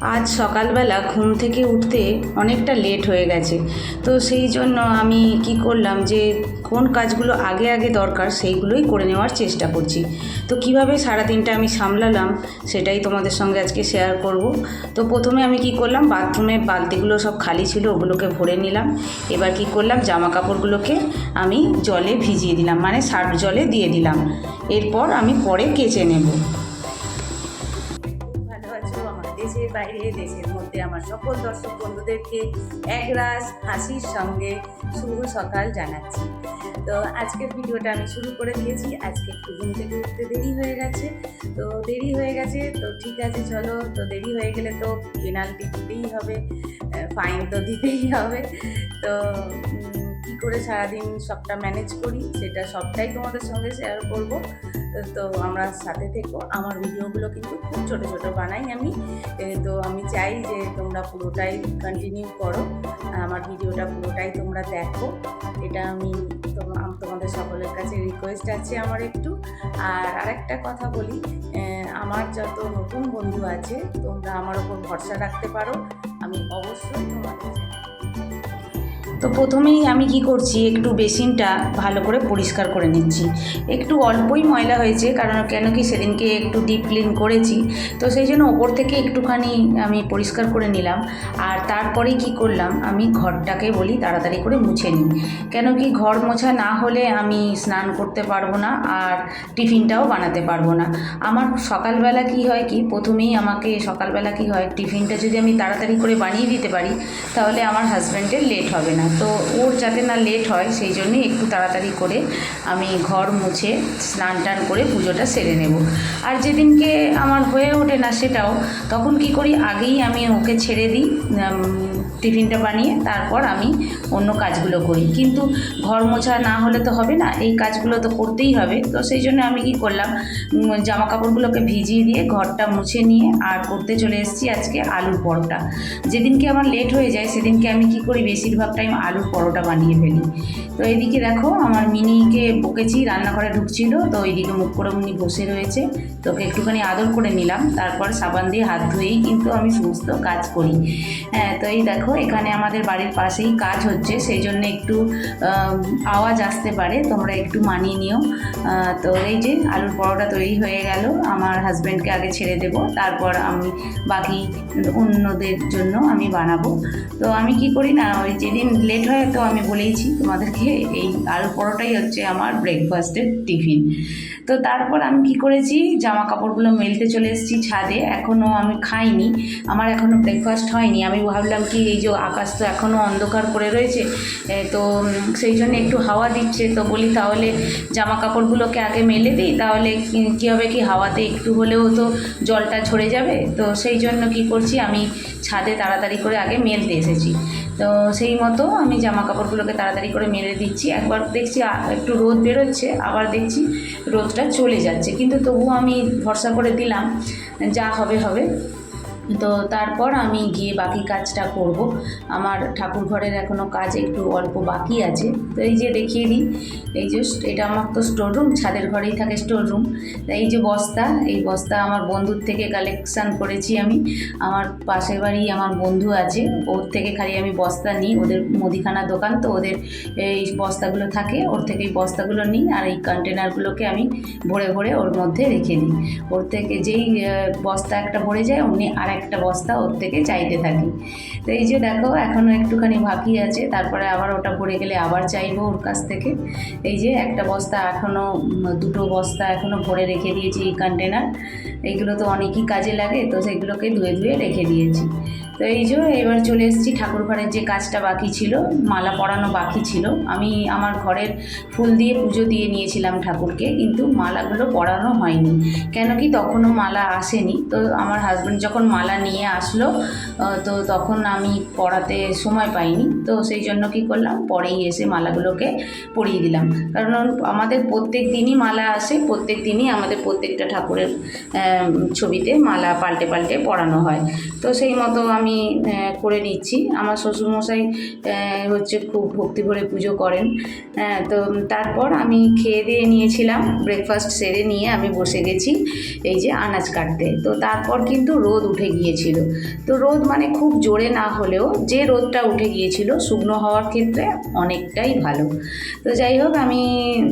আজ সকালবেলা ঘুম থেকে উঠতে অনেকটা লেট হয়ে গেছে। তো সেই জন্য আমি কি করলাম যে, কোন কাজগুলো আগে আগে দরকার সেইগুলোই করে নেওয়ার চেষ্টা করছি। তো কীভাবে সারাদিনটা আমি সামলালাম সেটাই তোমাদের সঙ্গে আজকে শেয়ার করব। তো প্রথমে আমি কি করলাম, বাথরুমে বালতিগুলো সব খালি ছিল, ওগুলোকে ভরে নিলাম। এবার কি করলাম জামা কাপড়গুলোকে আমি জলে ভিজিয়ে দিলাম মানে সার্ফ জলে দিয়ে দিলাম। এরপর আমি পরে কেচে নেব। বাইরে দেশের মধ্যে আমার সকল দর্শক বন্ধুদেরকে একরাশ হাসির সঙ্গে শুভ সকাল জানাচ্ছি। তো আজকের ভিডিওটা আমি শুরু করে দিয়েছি। আজকে একটু ঘুম থেকে উঠতে দেরি হয়ে গেছে। তো দেরি হয়ে গেছে, তো ঠিক আছে, চলো। তো দেরি হয়ে গেলে তো পেনাল্টি দিতেই হবে ফাইন তো দিতেই হবে। তো কী করে সারাদিন সবটা ম্যানেজ করি, সেটা সবটাই তোমাদের সঙ্গে শেয়ার করব। তো আমরা সাথে থেকো। আমার ভিডিওগুলো কিন্তু খুব ছোটো ছোটো বানাই আমি। তো আমি চাই যে তোমরা পুরোটাই কন্টিনিউ করো। আমার ভিডিওটা পুরোটাই তোমরা দেখো। এটা আমি তোম- তোমাদের সকলের কাছে রিকোয়েস্ট আছে আমার একটু। আর আরেকটা কথা বলি আমার যত নতুন বন্ধু আছে, তোমরা আমার ওপর ভরসা রাখতে পারো। আমি অবশ্যই তোমাদের তো প্রথমেই আমি কি করছি, একটু বেসিনটা ভালো করে পরিষ্কার করে নিচ্ছি। একটু অল্পই ময়লা হয়েছে, কারণ কেন কি সেদিনকে একটু ডিপ ক্লিন করেছি। তো সেই জন্য ওপর থেকে একটুখানি আমি পরিষ্কার করে নিলাম। আর তারপরেই কি করলাম, আমি ঘরটাকে বলি তাড়াতাড়ি করে মুছে নিই। কেন কি ঘর মোছা না হলে আমি স্নান করতে পারব না, আর টিফিনটাও বানাতে পারব না। আমার সকালবেলা কি হয় কি, প্রথমেই আমাকে সকালবেলা কি হয়, টিফিনটা যদি আমি তাড়াতাড়ি করে বানিয়ে দিতে পারি, তাহলে আমার হাজব্যান্ডের লেট হবে না। তো ওর যাতে না লেট হয়, সেই জন্যে একটু তাড়াতাড়ি করে আমি ঘর মুছে স্নান টান করে পুজোটা সেরে নেব। আর যেদিনকে আমার হয়ে ওঠে না সেটাও, তখন কি করি, আগেই আমি ওকে ছেড়ে দিই টিফিনটা বানিয়ে তারপর আমি অন্য কাজগুলো করি। কিন্তু ঘর মোছা না হলে তো হবে না, এই কাজগুলো তো করতেই হবে। তো সেই জন্য আমি কি করলাম জামা কাপড়গুলোকে ভিজিয়ে দিয়ে ঘরটা মুছে নিয়ে আর করতে চলে এসেছি আজকে আলুর পরোটা। যেদিনকে আমার লেট হয়ে যায়, সেদিনকে আমি কি করি, বেশিরভাগ টাইম আলুর পরোটা বানিয়ে ফেলি। তো এইদিকে দেখো, আমার মিনিকে বকেছি, রান্নাঘরে ঢুকছিল, তো ওইদিকে মুখ করে উনি বসে রয়েছে। তোকে একটুখানি আদর করে নিলাম, তারপর সাবান দিয়ে হাত ধুয়েই কিন্তু আমি সমস্ত কাজ করি। হ্যাঁ তো এই দেখো এখানে আমাদের বাড়ির পাশেই কাজ হচ্ছে, সেই জন্য একটু আওয়াজ আসতে পারে, তোমরা একটু মানিয়ে নিও। তো এই যে আলুর পরোটা তৈরি হয়ে গেল, আমার হাজব্যান্ডকে আগে ছেড়ে দেব, তারপর আমি বাকি অন্যদের জন্য আমি বানাবো। তো আমি কি করি না, ওই যেদিন লেট হয় তো আমি বলেইছি তোমাদেরকে, এই আলু পরোটাই হচ্ছে আমার ব্রেকফাস্টের টিফিন তো তারপর আমি কি করেছি জামা কাপড়গুলো মেলতে চলে এসেছি ছাদে এখনও আমি খাইনি, আমার এখনও ব্রেকফাস্ট হয়নি, আমি ভাবলাম কি এই যে আকাশ তো এখনও অন্ধকার করে রয়েছে তো সেই জন্য একটু হাওয়া দিচ্ছে, তো বলি তাহলে জামা কাপড়গুলোকে আগে মেলে দিই, তাহলে কি- হবে কি, হাওয়াতে একটু হলেও তো জলটা ঝরে যাবে, তো সেই জন্য কি করছি, আমি ছাদে তাড়াতাড়ি করে আগে মেলতে এসেছি। তো সেই মতো আমি জামা কাপড়গুলোকে তাড়াতাড়ি করে মেলে দিচ্ছি, একবার দেখছি একটু রোদ বেরোচ্ছে, আবার দেখছি রোদটা চলে যাচ্ছে, কিন্তু তবুও আমি ভরসা করে দিলাম, যা হবে হবে। তো তারপর আমি গিয়ে বাকি কাজটা করব। আমার ঠাকুর ঘরের এখনও কাজ একটু অল্প বাকি আছে। তো এই যে দেখিয়ে দিই, এই যে এটা আমার তো স্টোর রুম ছাদের ঘরেই থাকে স্টোর রুম এই যে বস্তা, এই বস্তা আমার বন্ধুর থেকে কালেকশান করেছি আমি। আমার পাশের বাড়ি আমার বন্ধু আছে, ওর থেকে খালি আমি বস্তা নিই। ওদের মুদিখানা দোকান, তো ওদের এই বস্তাগুলো থাকে, ওর থেকে এই বস্তাগুলো নিই আর এই কন্টেনারগুলোকে আমি ভরে ভরে ওর মধ্যে রেখে দিই। ওর থেকে যেই বস্তা একটা ভরে যায়, অমনি আর একটা বস্তা ওর থেকে চাইতে থাকি। তো এই যে দেখো এখনও একটুখানি বাকি আছে, তারপরে আবার ওটা ভরে গেলে আবার চাইব ওর কাছ থেকে। এই যে একটা বস্তা এখনও দুটো বস্তা এখনও ভরে রেখে দিয়েছি এই কন্টেনার এইগুলো তো অনেকই কাজে লাগে, তো সেগুলোকে ধুয়ে ধুয়ে রেখে দিয়েছি। তো এই যে এবার চলে এসেছি ঠাকুর ঘরের যে কাজটা বাকি ছিল, মালা পরানো বাকি ছিল। আমি আমার ঘরের ফুল দিয়ে পুজো দিয়ে নিয়েছিলাম ঠাকুরকে, কিন্তু মালাগুলো পরানো হয়নি। কেন কি তখনও মালা আসেনি। তো আমার হাজব্যান্ড যখন মালা নিয়ে আসলো। তো তখন আমি পড়াতে সময় পাইনি। তো সেই জন্য কি করলাম, পরেই এসে মালাগুলোকে পরিয়ে দিলাম। কারণ আমাদের প্রত্যেক দিনই মালা আসে, প্রত্যেক দিনই আমাদের প্রত্যেকটা ঠাকুরের ছবিতে মালা পাল্টে পাল্টে পরানো হয়। তো সেই মতো আমি করে নিচ্ছি। আমার শ্বশুরমশাই হচ্ছে খুব ভক্তি ভরে পুজো করেন। হ্যাঁ তো তারপর আমি খেয়ে দিয়ে নিয়েছিলাম ব্রেকফাস্ট সেরে নিয়ে আমি বসে গেছি, এই যে আনাজ কাটতে। তো তারপর কিন্তু রোদ উঠে গিয়েছিল। তো রোদ মানে খুব জোরে না হলেও যে রোদটা উঠে গিয়েছিল, শুকনো হওয়ার ক্ষেত্রে অনেকটাই ভালো। তো যাই হোক, আমি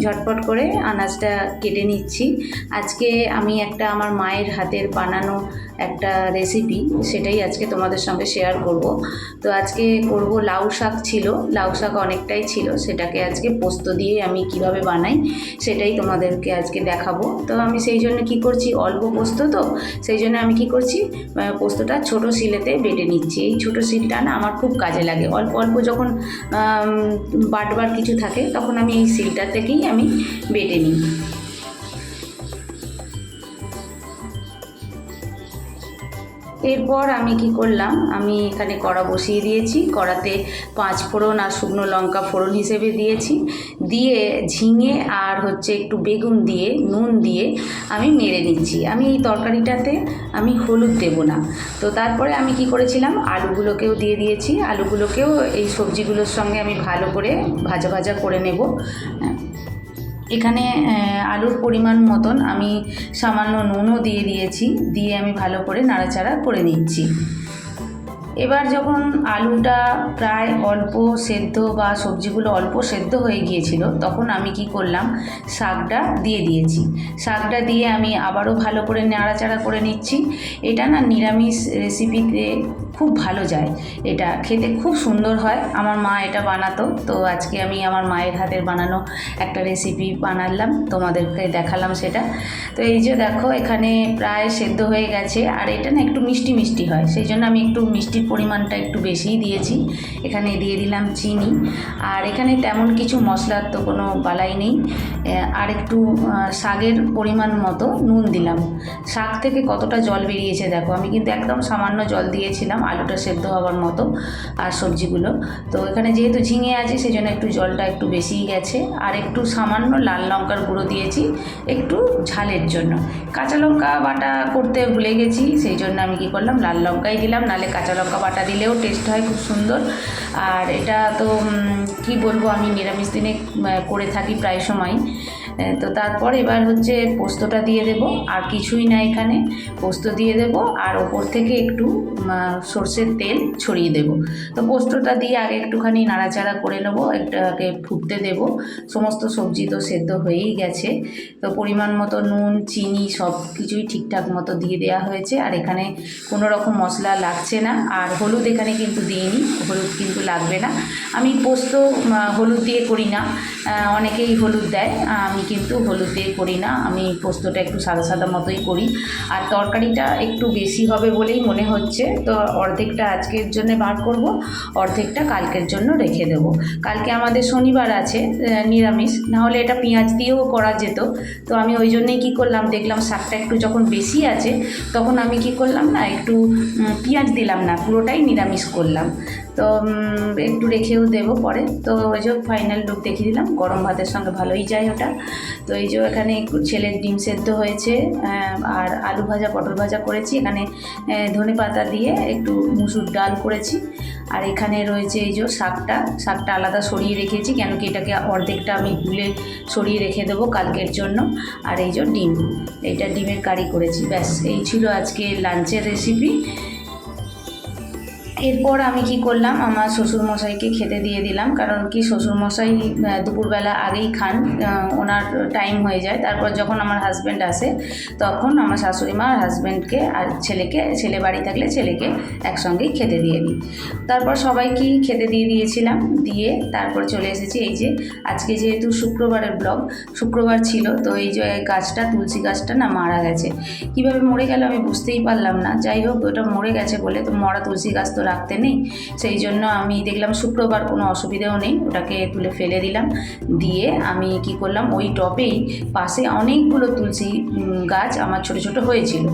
ঝটপট করে আনাজটা কেটে নিচ্ছি। আজকে আমি একটা আমার মায়ের হাতের বানানো একটা রেসিপি সেটাই আজকে তোমাদের সঙ্গে শেয়ার করব। তো আজকে করব লাউ শাক ছিল, লাউ শাক অনেকটাই ছিল, সেটাকে আজকে পোস্ত দিয়ে আমি কীভাবে বানাই সেটাই তোমাদেরকে আজকে দেখাবো। তো আমি সেই জন্য কি করছি, অল্প পোস্ত তো, সেই জন্য আমি কি করছি পোস্তটা ছোট শিলেতে বেটে নিচ্ছি। এই ছোটো শিলটা না আমার খুব কাজে লাগে। অল্প অল্প যখন বাটবার কিছু থাকে তখন আমি এই শিলটা থেকেই আমি বেটে নিই। এরপর আমি কি করলাম? আমি এখানে কড়া বসিয়ে দিয়েছি। কড়াতে পাঁচ ফোড়ন আর শুকনো লঙ্কা ফোড়ন হিসেবে দিয়েছি। দিয়ে ঝিঙে আর হচ্ছে একটু বেগুন দিয়ে, নুন দিয়ে আমি নেড়ে নিচ্ছি। আমি এই তরকারিটাতে আমি হলুদ দেব না। তো তারপরে আমি কি করেছিলাম? আলুগুলোকেও দিয়ে দিয়েছি। আলুগুলোকেও এই সবজিগুলোর সঙ্গে আমি ভালো করে ভাজা ভাজা করে নেব। এখানে আলুর পরিমাণ মতন আমি সামান্য নুনও দিয়ে দিয়েছি, দিয়ে আমি ভালো করে নাড়াচাড়া করে নিচ্ছি। এবার যখন আলুটা প্রায় অল্প সেদ্ধ বা সবজিগুলো অল্প সেদ্ধ হয়ে গিয়েছিল, তখন আমি কি করলাম, শাকটা দিয়ে দিয়েছি। শাকটা দিয়ে আমি আবারও ভালো করে নাড়াচাড়া করে নিচ্ছি। এটা না নিরামিষ রেসিপিতে খুব ভালো যায়। এটা খেতে খুব সুন্দর হয়। আমার মা এটা বানাতো। তো আজকে আমি আমার মায়ের হাতের বানানো একটা রেসিপি বানালাম। তোমাদেরকে দেখালাম সেটা। তো এই যে দেখো, এখানে প্রায় সেদ্ধ হয়ে গেছে। আর এটা না একটু মিষ্টি মিষ্টি হয়। সেই জন্য আমি একটু মিষ্টির পরিমাণটা একটু বেশিই দিয়েছি। এখানে দিয়ে দিলাম চিনি। আর এখানে তেমন কিছু মশলার তো কোনো বালাই নেই। আর একটু শাকের পরিমাণ মতো নুন দিলাম। শাক থেকে কতটা জল বেরিয়েছে দেখো। আমি কিন্তু একদম সামান্য জল দিয়েছিলাম। আলুটা সেদ্ধ হওয়ার মতো আর সবজিগুলো। তো এখানে যেহেতু ঝিঙে আছে সেই জন্য একটু জলটা একটু বেশিই গেছে। আর একটু সামান্য লাল লঙ্কার গুঁড়ো দিয়েছি, একটু ঝালের জন্য। কাঁচা লঙ্কা বাটা করতে ভুলে গেছি সেই জন্য আমি কি করলাম, লাল লঙ্কাই দিলাম। নালে কাঁচা লঙ্কা বাটা দিলেও টেস্ট হয় খুব সুন্দর। আর এটা তো কি বলব, আমি নিরামিষ দিনে করে থাকি প্রায় সময় তো তারপর এবার হচ্ছে পোস্তটা দিয়ে দেব, আর কিছুই না এখানে। পোস্ত দিয়ে দেব, আর ওপর থেকে একটু সর্ষের তেল ছড়িয়ে দেব। তো পোস্তটা দিয়ে আগে একটুখানি নাড়াচাড়া করে নেব একটাকে ফুটতে দেব। সমস্ত সবজি তো সেদ্ধ হয়েই গেছে। তো পরিমাণ মতো নুন, চিনি, সব কিছুই ঠিকঠাক মতো দিয়ে দেওয়া হয়েছে। আর এখানে কোনো রকম মশলা লাগছে না। আর হলুদ এখানে কিন্তু দিইনি, হলুদ কিন্তু লাগবে না। আমি পোস্ত হলুদ দিয়ে করি না। অনেকেই হলুদ দেয় আমি কিন্তু হলুদ করি না। আমি পোস্তটা একটু সাদা সাদা মতোই করি। আর তরকারিটা একটু বেশি হবে বলেই মনে হচ্ছে। তো অর্ধেকটা আজকের জন্য বার করব, অর্ধেকটা কালকের জন্য রেখে দেব। কালকে আমাদের শনিবার আছে নিরামিষ। নাহলে এটা পেঁয়াজ দিয়েও করা যেত। তো আমি ওই জন্যেই কী করলাম, দেখলাম শাকটা একটু যখন বেশি আছে, তখন আমি কি করলাম না, একটু পেঁয়াজ দিলাম না, পুরোটাই নিরামিষ করলাম। তো একটু রেখেও দেবো পরে। তো ওই যে ফাইনাল লুক দেখিয়ে দিলাম। গরম ভাতের সঙ্গে ভালোই যায় ওটা। তো এই যে এখানে ছেলের ডিম সেদ্ধ হয়েছে আর আলু ভাজা, পটল ভাজা করেছি। এখানে ধনে পাতা দিয়ে একটু মুসুর ডাল করেছি। আর এখানে রয়েছে এই যে শাকটা। শাকটা আলাদা সরিয়ে রেখেছি, কেন কি এটাকে অর্ধেকটা আমি তুলে সরিয়ে রেখে দেবো কালকের জন্য। আর এই যে ডিম, এইটা ডিমের কারি করেছি। ব্যাস, এই ছিল আজকে লাঞ্চের রেসিপি এরপর আমি কি করলাম? আমার শ্বশুরমশাইকে খেতে দিয়ে দিলাম। কারণ কি? শ্বশুরমশাই দুপুরবেলা আগেই খান। ওনার টাইম হয়ে যায়। তারপর যখন আমার হাজব্যান্ড আসে, তখন আমার শাশুড়ি মা আর হাজব্যান্ডকে আর ছেলেকে, ছেলে বাড়ি থাকলে ছেলেকে একসঙ্গেই খেতে দিয়ে দিই। তারপর সবাইকেই খেতে দিয়ে দিয়েছিলাম? দিয়ে তারপর চলে এসেছি। এই যে, আজকে যেহেতু শুক্রবারের ব্লগ শুক্রবার ছিল, তো এই যে গাছটা, তুলসী গাছটা না মারা গেছে। কীভাবে মরে গেল আমি বুঝতেই পারলাম না। যাই হোক, ওটা মরে গেছে বলে তো মরা তুলসী গাছ তো রাখতে নেই। সেই জন্য আমি দেখলাম শুক্রবার কোনো অসুবিধাও নেই, ওটাকে তুলে ফেলে দিলাম। দিয়ে আমি কি করলাম, ওই টবেই পাশে অনেকগুলো তুলসী গাছ আমার ছোট ছোট হয়েছিল।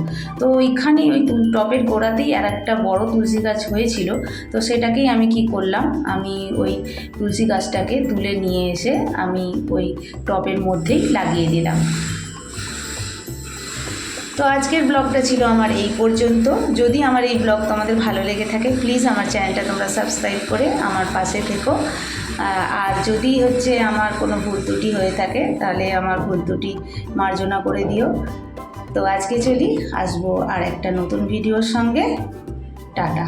তো ওইখানেই ওই টবের গোড়াতেই আর একটা বড় তুলসী গাছ হয়েছিল। তো সেটাকেই আমি কি করলাম, আমি ওই তুলসী গাছটাকে তুলে নিয়ে এসে আমি ওই টবের মধ্যেই লাগিয়ে দিলাম। তো আজকের ব্লগটা ছিল আমার এই পর্যন্ত। যদি আমার এই ব্লগ তোমাদের ভালো লেগে থাকে প্লিজ আমার চ্যানেলটা তোমরা সাবস্ক্রাইব করে আমার পাশে থেকো। আর যদি হচ্ছে আমার কোনো ভুল ত্রুটি হয়ে থাকে, তাহলে আমার ভুল ত্রুটি মার্জনা করে দিও। তো আজকে চলি, আসব আর একটা নতুন ভিডিওর সঙ্গে। টাটা।